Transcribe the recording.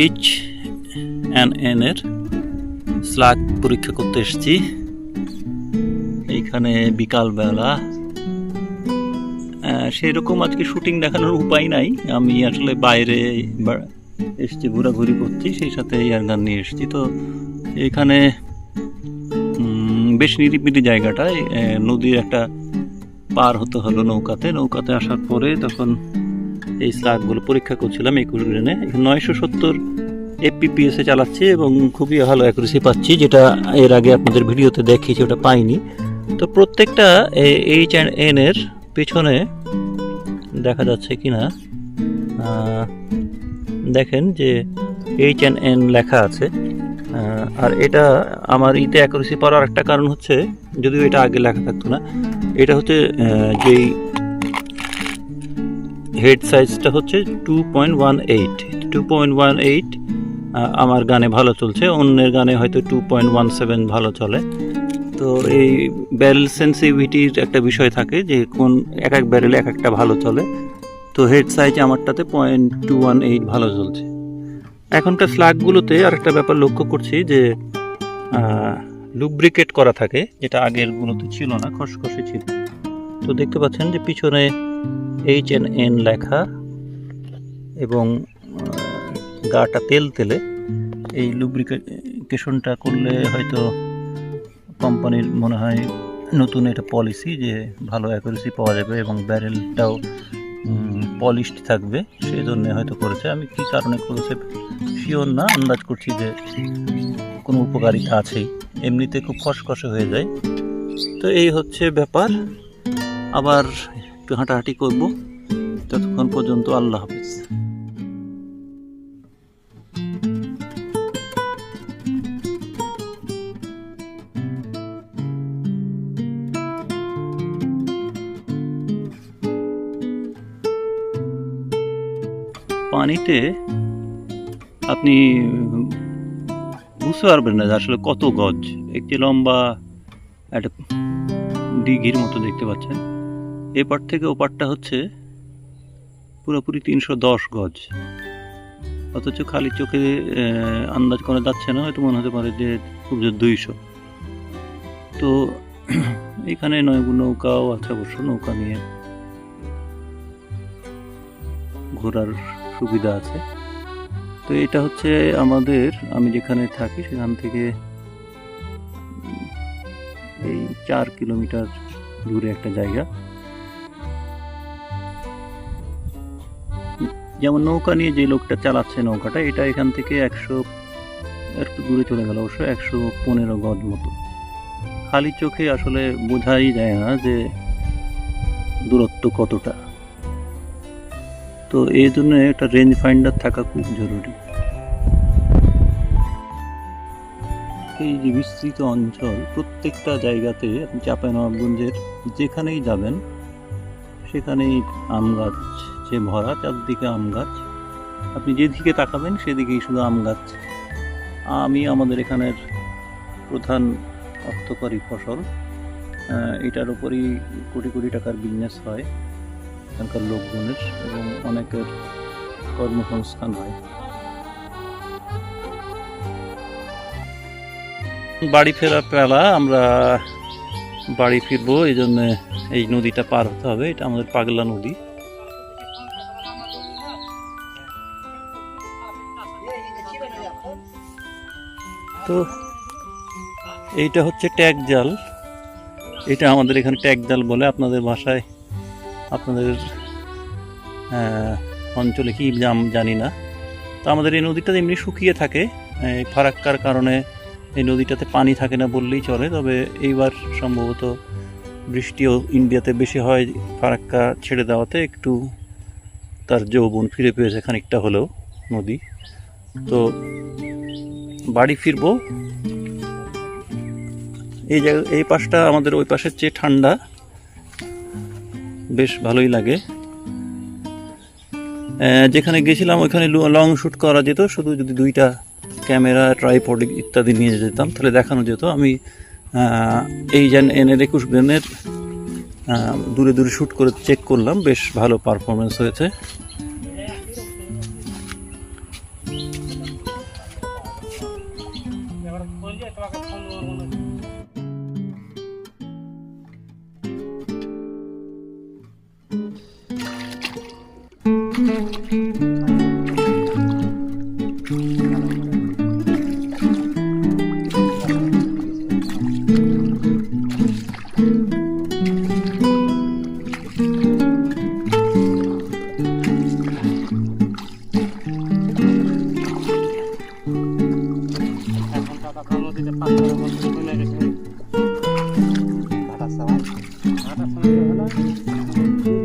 H N N এর slug পরীক্ষা করতে এসেছি। এইখানে বিকালবেলা সেরকম আজকে শুটিং দেখানোর উপায় নাই। আমি আসলে বাইরে এসছি, ঘোরাঘুরি করছি, সেই সাথে এয়ার গান নিয়ে এসেছি। তো এখানে বেশ নিরিবিলি জায়গাটায় নদীর একটা পার হতে হলো নৌকাতে। নৌকাতে আসার পরে তখন এই স্লাগগুলো পরীক্ষা করছিলাম একুশ গ্রেনে। নয়শো সত্তর এফপিপিএস চালাচ্ছি এবং খুবই ভালো অ্যাকুরেসি পাচ্ছি, যেটা এর আগে আপনাদের ভিডিওতে দেখিয়েছি, ওটা পাইনি। তো প্রত্যেকটা এইচ অ্যান্ড এন এর পেছনে দেখা যাচ্ছে কি না দেখেন যে এইচ অ্যান্ড এন লেখা আছে। আর এটা আমার ইতে অ্যাকুরেসি পাওয়ার একটা কারণ হচ্ছে, যদিও এটা আগে লেখা থাকতো না, এটা হচ্ছে যেই হেড সাইজটা হচ্ছে two point one eight two point one eight আমার গানে ভালো চলছে, অন্যের গানে হয়তো টু পয়েন্ট ওয়ান সেভেন ভালো চলে। তো এই ব্যারেল সেন্সিভিটির একটা বিষয় থাকে যে কোন এক এক ব্যারেলে এক একটা ভালো চলে। তো হেড সাইজ আমারটাতে পয়েন্ট টু ওয়ান এইট ভালো চলছে। এখনকার স্লাগগুলোতে আরেকটা ব্যাপার লক্ষ্য করছি যে লুব্রিকেট করা থাকে, যেটা আগেরগুলোতে ছিল না, খসখসে ছিল। তো দেখতে পাচ্ছেন যে পিছনে এইচ এন এন লেখা এবং গাটা তেল তেলে এই লুব্রিকেশনটা করলে হয়তো কোম্পানির মনে হয় নতুন একটা পলিসি যে ভালো অ্যাকুরেসি পাওয়া যাবে এবং ব্যারেলটাও পলিশড থাকবে। সেই জন্য হয়তো করেছে। আমি কি কারণে করেছে শিওর না। আন্দাজ করছি যে কোনো উপকারিতা আছেই। এমনিতে খুব খসখসে হয়ে যায়। তো এই হচ্ছে ব্যাপার। আবার একটু হাঁটাহাঁটি করব। ততক্ষণ পর্যন্ত আল্লাহ হাফিজ। পানিতে আপনি বুঝতে পারবেন না আসলে কত গজ। একটি লম্বা একটা দিঘির মতো দেখতে পাচ্ছেন। এপার থেকে ওপারটা হচ্ছে পুরোপুরি তিনশো দশ গজ। অথচ খালি চোখে আন্দাজ করা যাচ্ছে না, হয়তো মনে হতে পারে যে খুব জোর দুইশো। তো এখানে নয়, নৌকাও আছে অবশ্য, নৌকা নিয়ে ঘোরার সুবিধা আছে। তো এটা হচ্ছে আমাদের, আমি যেখানে থাকি সেখান থেকে এই চার কিলোমিটার দূরে একটা জায়গা। যেমন নৌকা নিয়ে যে লোকটা চালাচ্ছে নৌকাটা, এটা এখান থেকে একশো, একটু দূরে চলে গেল অবশ্য, একশো পনেরো গজ মতো। খালি চোখে আসলে বোঝাই যায় না যে দূরত্ব কতটা। তো এই জন্য একটা রেঞ্জ ফাইন্ডার থাকা খুব জরুরি। এই যে বিস্তৃত অঞ্চল, প্রত্যেকটা জায়গাতে আপনি চাঁপাইনবাবগঞ্জের যেখানেই যাবেন, সেখানেই আম গাছ যে ভরা চারদিকে আম গাছ। আপনি যেদিকে তাকাবেন, সেদিকেই শুধু আম গাছ। আমি আমাদের এখানের প্রধান অর্থকরী ফসল। এটার উপরই কোটি কোটি টাকার বিজনেস হয়, এখানকার লোকজনের, এবং অনেকের কর্মসংস্থান হয়। বাড়ি ফেরার পেলা আমরা বাড়ি ফিরবো এই জন্য এই নদীটা পার হতে হবে। এটা আমাদের পাগলা নদী। তো এইটা হচ্ছে ট্যাগ জাল। এটা আমাদের এখানে ট্যাগ জাল বলে আপনাদের ভাষায়। আপনাদের অঞ্চলে কি জাম, জানি না। তো আমাদের এই নদীটা এমনি শুকিয়ে থাকে। এই ফারাক্কার কারণে এই নদীটাতে পানি থাকে না বললেই চলে। তবে এইবার সম্ভবত বৃষ্টিও ইন্ডিয়াতে বেশি হয় ফারাক্কা ছেড়ে দেওয়াতে। একটু তার যৌবন ফিরে পেয়েছে খানিকটা হলেও নদী। তো বাড়ি ফিরবো। এই জায়গা, এই পাশটা আমাদের ওই পাশের চেয়ে ঠান্ডা। বেশ ভালোই লাগে। যেখানে গেছিলাম ওইখানে লং শ্যুট করা যেত, শুধু যদি দুইটা ক্যামেরা, ট্রাইপড ইত্যাদি নিয়ে যেতাম, তাহলে দেখানো যেত। আমি এই যেন এনের একুশ গ্রেনের দূরে দূরে শ্যুট করে চেক করলাম, বেশ ভালো পারফরমেন্স হয়েছে। দিয়ে তোমাকে ফোন Selamat malam.